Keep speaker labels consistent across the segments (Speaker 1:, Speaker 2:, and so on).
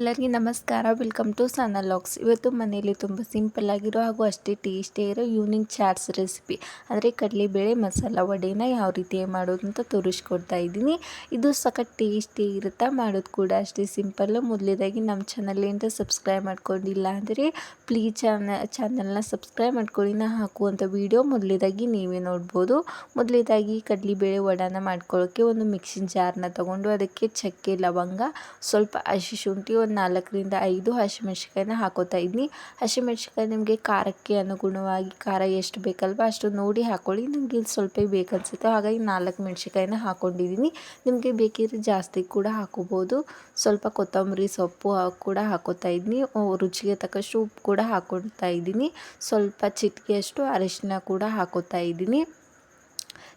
Speaker 1: ಎಲ್ಲರಿಗೂ ನಮಸ್ಕಾರ. Welcome to ಸನ ಲಾಕ್ಸ್ ಇವತ್ತು ಮನೆಯಲ್ಲಿ ತುಂಬ ಸಿಂಪಲ್ ಆಗಿರೋ ಹಾಗೂ ಅಷ್ಟೇ ಟೇಸ್ಟಿ ಇರೋ ಈವ್ನಿಂಗ್ ಚಾಟ್ಸ್ ರೆಸಿಪಿ ಅಂದರೆ ಕಡಲೆಬೇಳೆ ಮಸಾಲ ವಡೆನ ಯಾವ ರೀತಿ ಮಾಡೋದು ಅಂತ ತೋರಿಸ್ಕೊಡ್ತಾ ಇದ್ದೀನಿ. ಇದು ಸಖತ್ ಟೇಸ್ಟಿ ಇರುತ್ತಾ? ಮಾಡೋದು ಕೂಡ ಅಷ್ಟೇ ಸಿಂಪಲ್ಲು ಮೊದಲೇದಾಗಿ ನಮ್ಮ ಚಾನಲ್ ಅಂತ ಸಬ್ಸ್ಕ್ರೈಬ್ ಮಾಡ್ಕೊಂಡಿಲ್ಲ ಅಂದರೆ ಪ್ಲೀಸ್ ಚಾನ ಚಾನಲ್ನ ಸಬ್ಸ್ಕ್ರೈಬ್ ಮಾಡ್ಕೊಳ್ಳಿ. ನಾ ಹಾಕುವಂಥ ವೀಡಿಯೋ ಮೊದಲೇದಾಗಿ ನೀವೇ ನೋಡ್ಬೋದು. ಮೊದಲೇದಾಗಿ ಕಡಲೆಬೇಳೆ ವಡಾನ ಮಾಡ್ಕೊಳ್ಳೋಕ್ಕೆ ಒಂದು ಮಿಕ್ಸಿನ ಜಾರ್ನ ತೊಗೊಂಡು ಅದಕ್ಕೆ ಚಕ್ಕೆ, ಲವಂಗ, ಸ್ವಲ್ಪ ಹಸಿ ಶುಂಠಿ ಒಂದು ನಾಲ್ಕರಿಂದ ಐದು ಹಸಿಮೆಣ್ಸಿಕಾಯಿನ ಹಾಕೋತಾ ಇದ್ದೀನಿ. ಹಸಿಮೆಣ್ಸಿಕಾಯಿ ನಿಮಗೆ ಖಾರಕ್ಕೆ ಅನುಗುಣವಾಗಿ ಖಾರ ಎಷ್ಟು ಬೇಕಲ್ವ ಅಷ್ಟು ನೋಡಿ ಹಾಕ್ಕೊಳ್ಳಿ ನನಗೆ ಇಲ್ಲಿ ಸ್ವಲ್ಪ ಬೇಕನ್ಸುತ್ತೆ. ಹಾಗಾಗಿ ನಾಲ್ಕು ಮೆಣ್ಸಿಕಾಯಿನ ಹಾಕ್ಕೊಂಡಿದ್ದೀನಿ ನಿಮಗೆ ಬೇಕಿದ್ರೆ ಜಾಸ್ತಿ ಕೂಡ ಹಾಕೋಬೋದು. ಸ್ವಲ್ಪ ಕೊತ್ತಂಬರಿ ಸೊಪ್ಪು ಕೂಡ ಹಾಕೋತಾ ಇದ್ದೀನಿ. ರುಚಿಗೆ ತಕ್ಕಷ್ಟು ಉಪ್ಪು ಕೂಡ ಹಾಕೊಳ್ತಾ ಇದ್ದೀನಿ. ಸ್ವಲ್ಪ ಚಿಟಿಕೆಯಷ್ಟು ಅರಿಶಿನ ಕೂಡ ಹಾಕೋತಾ ಇದ್ದೀನಿ.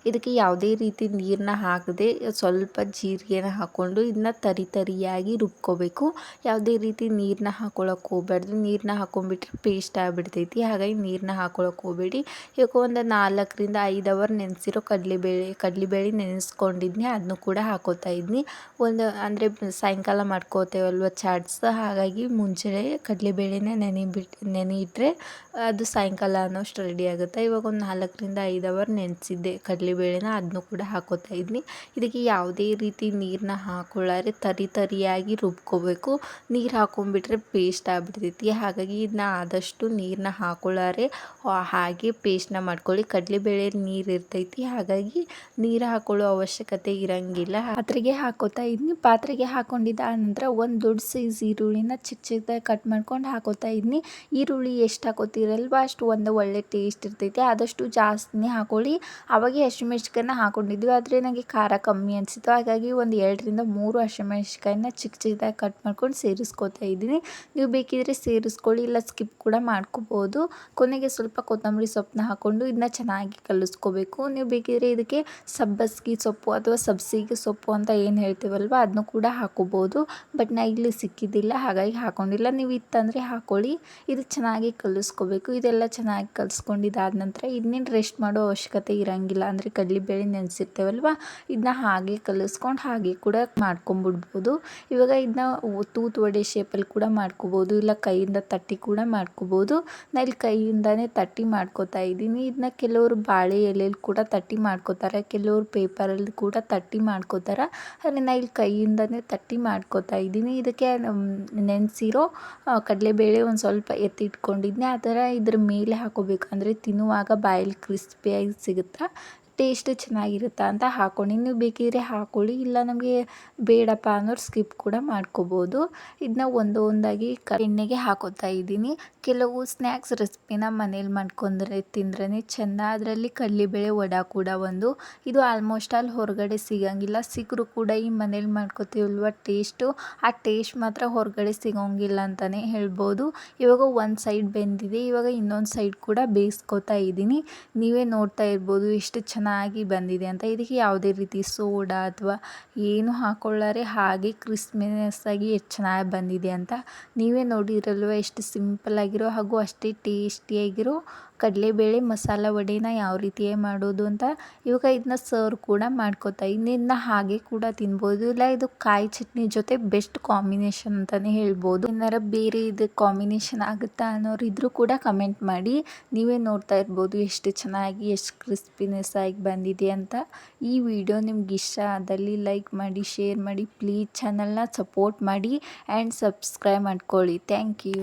Speaker 1: ಇದಕ್ಕೆ ಯಾವುದೇ ರೀತಿ ನೀರನ್ನ ಹಾಕದೆ ಸ್ವಲ್ಪ ಜೀರಿಗೆನ ಹಾಕ್ಕೊಂಡು ಇದನ್ನ ತರಿ ತರಿಯಾಗಿ ರುಬ್ಕೋಬೇಕು. ಯಾವುದೇ ರೀತಿ ನೀರನ್ನ ಹಾಕ್ಕೊಳಕ್ಕೆ ಹೋಗ್ಬಾರ್ದು. ನೀರನ್ನ ಹಾಕೊಂಡ್ಬಿಟ್ರೆ ಪೇಸ್ಟ್ ಆಗಿಬಿಡ್ತೈತಿ. ಹಾಗಾಗಿ ನೀರನ್ನ ಹಾಕ್ಕೊಳಕ್ಕೆ ಹೋಗಬೇಡಿ. ಯಾಕೋ ಒಂದು ನಾಲ್ಕರಿಂದ ಐದು ಅವರ್ ನೆನೆಸಿರೋ ಕಡಲೆಬೇಳೆ ಕಡಲೆಬೇಳೆ ನೆನೆಸ್ಕೊಂಡಿದ್ನಿ. ಅದನ್ನು ಕೂಡ ಹಾಕೋತಾ ಇದ್ನಿ. ಒಂದು ಅಂದರೆ ಸಾಯಂಕಾಲ ಮಾಡ್ಕೋತೇವಲ್ವ ಚಾಟ್ಸ್. ಹಾಗಾಗಿ ಮುಂಚೆ ಕಡಲೆಬೇಳೆನ ನೆನೆ ಬಿಟ್ಟು ನೆನೆ ಇಟ್ಟರೆ ಅದು ಸಾಯಂಕಾಲ ಅನ್ನೋಷ್ಟು ರೆಡಿ ಆಗುತ್ತೆ? ಇವಾಗ ಒಂದು ನಾಲ್ಕರಿಂದ ಐದು ಅವರ್ ನೆನೆಸಿದ್ದೆ ಕಡಲೆಬೇಳೆನ ಅದನ್ನು ಕೂಡ ಹಾಕೋತಾ ಇದ್ದೀನಿ. ಇದಕ್ಕೆ ಯಾವುದೇ ರೀತಿ ನೀರನ್ನ ಹಾಕೊಳ್ಳಾರೆ, ತರಿ ತರಿಯಾಗಿ ರುಬ್ಕೋಬೇಕು. ನೀರು ಹಾಕೊಂಡ್ಬಿಟ್ರೆ ಪೇಸ್ಟ್ ಆಗಿಬಿಡ್ತೈತಿ. ಹಾಗಾಗಿ ಇದನ್ನ ಆದಷ್ಟು ನೀರನ್ನ ಹಾಕೊಳ್ಳಾರೆ. ಹಾಗೆ ಪೇಸ್ಟ್ನ ಮಾಡ್ಕೊಳ್ಳಿ. ಕಡಲೆಬೇಳೆ ನೀರು ಇರ್ತೈತಿ. ಹಾಗಾಗಿ ನೀರು ಹಾಕೊಳ್ಳೋ ಅವಶ್ಯಕತೆ ಇರಂಗಿಲ್ಲ. ಪಾತ್ರೆಗೆ ಹಾಕೋತಾ ಇದ್ದೀನಿ. ಪಾತ್ರೆಗೆ ಹಾಕೊಂಡಿದ್ದ ನಂತರ ಒಂದು ದೊಡ್ಡ ಸೈಜ್ ಈರುಳ್ಳಿನ ಚಿಕ್ಕ ಚಿಕ್ಕದಾಗಿ ಕಟ್ ಮಾಡ್ಕೊಂಡು ಹಾಕೋತಾ ಇದ್ದೀನಿ. ಈರುಳ್ಳಿ ಎಷ್ಟು ಹಾಕೋತೀರಲ್ವ? ಅಷ್ಟು ಒಂದು ಒಳ್ಳೆ ಟೇಸ್ಟ್ ಇರ್ತೈತಿ. ಆದಷ್ಟು ಜಾಸ್ತಿನೇ ಹಾಕೊಳ್ಳಿ. ಅವಾಗೆ ಹಸಿಮೆಣ್ಸಿಕಾಯನ್ನ ಹಾಕೊಂಡಿದ್ವಿ. ಆದರೆ ನನಗೆ ಖಾರ ಕಮ್ಮಿ ಅನಿಸಿತು ಹಾಗಾಗಿ ಒಂದು ಎರಡರಿಂದ ಮೂರು ಹಸಿಮೆಣ್ಸಿಕಾಯನ್ನ ಚಿಕ್ಕ ಚಿಕ್ಕದಾಗಿ ಕಟ್ ಮಾಡ್ಕೊಂಡು ಸೇರಿಸ್ಕೊತಾ ಇದ್ದೀನಿ. ನೀವು ಬೇಕಿದ್ರೆ ಸೇರಿಸ್ಕೊಳ್ಳಿ, ಇಲ್ಲ ಸ್ಕಿಪ್ ಕೂಡ ಮಾಡ್ಕೋಬೋದು. ಕೊನೆಗೆ ಸ್ವಲ್ಪ ಕೊತ್ತಂಬರಿ ಸೊಪ್ಪನ್ನ ಹಾಕ್ಕೊಂಡು ಇದನ್ನ ಚೆನ್ನಾಗಿ ಕಲಿಸ್ಕೋಬೇಕು. ನೀವು ಬೇಕಿದ್ರೆ ಇದಕ್ಕೆ ಸಬ್ಬಸ್ಗಿ ಸೊಪ್ಪು ಅಥವಾ ಸಬ್ಸಿಗೆ ಸೊಪ್ಪು ಅಂತ ಏನು ಹೇಳ್ತೀವಲ್ವ ಅದನ್ನು ಕೂಡ ಹಾಕೋಬೋದು. ಬಟ್ ನಾ ಇಲ್ಲಿ ಸಿಕ್ಕಿದ್ದಿಲ್ಲ, ಹಾಗಾಗಿ ಹಾಕೊಂಡಿಲ್ಲ. ನೀವು ಇತ್ತಂದರೆ ಹಾಕೊಳ್ಳಿ. ಇದು ಚೆನ್ನಾಗಿ ಕಲಿಸ್ಕೋಬೇಕು. ಇದೆಲ್ಲ ಚೆನ್ನಾಗಿ ಕಲಿಸ್ಕೊಂಡಿದ್ದಾದ ನಂತರ ಇನ್ನೇನು ರೆಸ್ಟ್ ಮಾಡೋ ಅವಶ್ಯಕತೆ ಇರೋಂಗಿಲ್ಲ. ಅಂದರೆ ಕಡಲೆಬೇಳೆ ನೆನೆಸಿರ್ತೇವಲ್ವ? ಇದನ್ನ ಹಾಗೆ ಕಲಸ್ಕೊಂಡು ಹಾಗೆ ಕೂಡ ಮಾಡ್ಕೊಂಬಿಡ್ಬೋದು. ಇವಾಗ ಇದನ್ನ ತೂತು ವಡೆ ಶೇಪಲ್ಲಿ ಕೂಡ ಮಾಡ್ಕೋಬೋದು, ಇಲ್ಲ ಕೈಯಿಂದ ತಟ್ಟಿ ಕೂಡ ಮಾಡ್ಕೋಬೋದು. ನಾ ಇಲ್ಲಿ ಕೈಯಿಂದನೇ ತಟ್ಟಿ ಮಾಡ್ಕೋತಾ ಇದ್ದೀನಿ. ಇದನ್ನ ಕೆಲವರು ಬಾಳೆ ಎಲೆಯಲ್ಲಿ ಕೂಡ ತಟ್ಟಿ ಮಾಡ್ಕೋತಾರೆ, ಕೆಲವರು ಪೇಪರಲ್ಲಿ ಕೂಡ ತಟ್ಟಿ ಮಾಡ್ಕೋತಾರೆ. ಆದರೆ ನಾ ಇಲ್ಲಿ ಕೈಯಿಂದನೇ ತಟ್ಟಿ ಮಾಡ್ಕೋತಾ ಇದ್ದೀನಿ. ಇದಕ್ಕೆ ನೆನೆಸಿರೋ ಕಡಲೆಬೇಳೆ ಒಂದು ಸ್ವಲ್ಪ ಎತ್ತಿಟ್ಕೊಂಡಿದ್ದೆ ಆ ಥರ ಇದ್ರ ಮೇಲೆ ಹಾಕೋಬೇಕು. ಅಂದರೆ ತಿನ್ನುವಾಗ ಬಾಯಲ್ಲಿ ಕ್ರಿಸ್ಪಿಯಾಗಿ ಸಿಗುತ್ತಾ? ಟೇಸ್ಟ್ ಚೆನ್ನಾಗಿರುತ್ತಾ ಅಂತ ಹಾಕ್ಕೊಂಡು ನೀವು ಬೇಕಿದ್ರೆ ಹಾಕ್ಕೊಳ್ಳಿ, ಇಲ್ಲ ನಮಗೆ ಬೇಡಪ್ಪ ಅನ್ನೋರು ಸ್ಕಿಪ್ ಕೂಡ ಮಾಡ್ಕೋಬೋದು. ಇದನ್ನ ಒಂದು ಒಂದಾಗಿ ಕ, ಎಣ್ಣೆಗೆ ಹಾಕೋತಾ ಇದ್ದೀನಿ. ಕೆಲವು ಸ್ನ್ಯಾಕ್ಸ್ ರೆಸಿಪಿನ ಮನೇಲಿ ಮಾಡ್ಕೊಂಡ್ರೆ ತಿಂದ್ರೆ ಚೆಂದ ಅದರಲ್ಲಿ ಕಡಲೆಬೇಳೆ ವಡ ಕೂಡ ಒಂದು. ಇದು ಆಲ್ಮೋಸ್ಟ್ ಆಲ್ ಹೊರಗಡೆ ಸಿಗೋಂಗಿಲ್ಲ. ಸಿಕ್ಕರೂ ಕೂಡ ಈ ಮನೇಲಿ ಮಾಡ್ಕೋತೀವಲ್ವ ಟೇಸ್ಟು? ಆ ಟೇಸ್ಟ್ ಮಾತ್ರ ಹೊರಗಡೆ ಸಿಗೋಂಗಿಲ್ಲ ಅಂತಲೇ ಹೇಳ್ಬೋದು. ಇವಾಗ ಒಂದು ಸೈಡ್ ಬೆಂದಿದೆ, ಇವಾಗ ಇನ್ನೊಂದು ಸೈಡ್ ಕೂಡ ಬೇಯಿಸ್ಕೊತಾ ಇದ್ದೀನಿ. ನೀವೇ ನೋಡ್ತಾ ಇರ್ಬೋದು ಎಷ್ಟು ಚೆನ್ನಾಗಿ ಬಂದಿದೆ ಅಂತ ಇದಕ್ಕೆ ಯಾವುದೇ ರೀತಿ ಸೋಡಾ ಅಥವಾ ಏನು ಹಾಕೊಳ್ಳಾರೆ ಹಾಗೆ ಕ್ರಿಸ್ಮಸ್ ಆಗಿ ಎಷ್ಟು ಚೆನ್ನಾಗಿ ಬಂದಿದೆ ಅಂತ ನೀವೇ ನೋಡಿರಲ್ವ ಎಷ್ಟು ಸಿಂಪಲ್ ಆಗಿರೋ ಹಾಗೂ ಅಷ್ಟೇ ಟೇಸ್ಟಿಯಾಗಿರೋ ಕಡಲೆಬೇಳೆ ಮಸಾಲ ವಡೆನ ಯಾವ ರೀತಿ ಮಾಡೋದು ಅಂತ ಇವಾಗ ಇದನ್ನ ಸರ್ವ್ ಕೂಡ ಮಾಡ್ಕೋತಾ ಇದನ್ನ ಹಾಗೆ ಕೂಡ ತಿನ್ಬೋದು. ಇಲ್ಲ, ಇದು ಕಾಯಿ ಚಟ್ನಿ ಜೊತೆ ಬೆಸ್ಟ್ ಕಾಂಬಿನೇಷನ್ ಅಂತಲೇ ಹೇಳ್ಬೋದು. ಏನಾರ ಬೇರೆ ಇದು ಕಾಂಬಿನೇಷನ್ ಆಗುತ್ತಾ ಅನ್ನೋರು ಇದ್ರೂ ಕೂಡ ಕಮೆಂಟ್ ಮಾಡಿ. ನೀವೇ ನೋಡ್ತಾ ಇರ್ಬೋದು ಎಷ್ಟು ಚೆನ್ನಾಗಿ, ಎಷ್ಟು ಕ್ರಿಸ್ಪಿನೆಸ್ ಆಗಿ ಬಂದಿದೆ ಅಂತ. ಈ ವಿಡಿಯೋ ನಿಮ್ಗೆ ಇಷ್ಟ ಆದಲ್ಲಿ ಲೈಕ್ ಮಾಡಿ ಶೇರ್ ಮಾಡಿ ಪ್ಲೀಸ್ ಚಾನಲ್ನ ಸಪೋರ್ಟ್ ಮಾಡಿ ಆ್ಯಂಡ್ ಸಬ್ಸ್ಕ್ರೈಬ್ ಮಾಡ್ಕೊಳ್ಳಿ. Thank you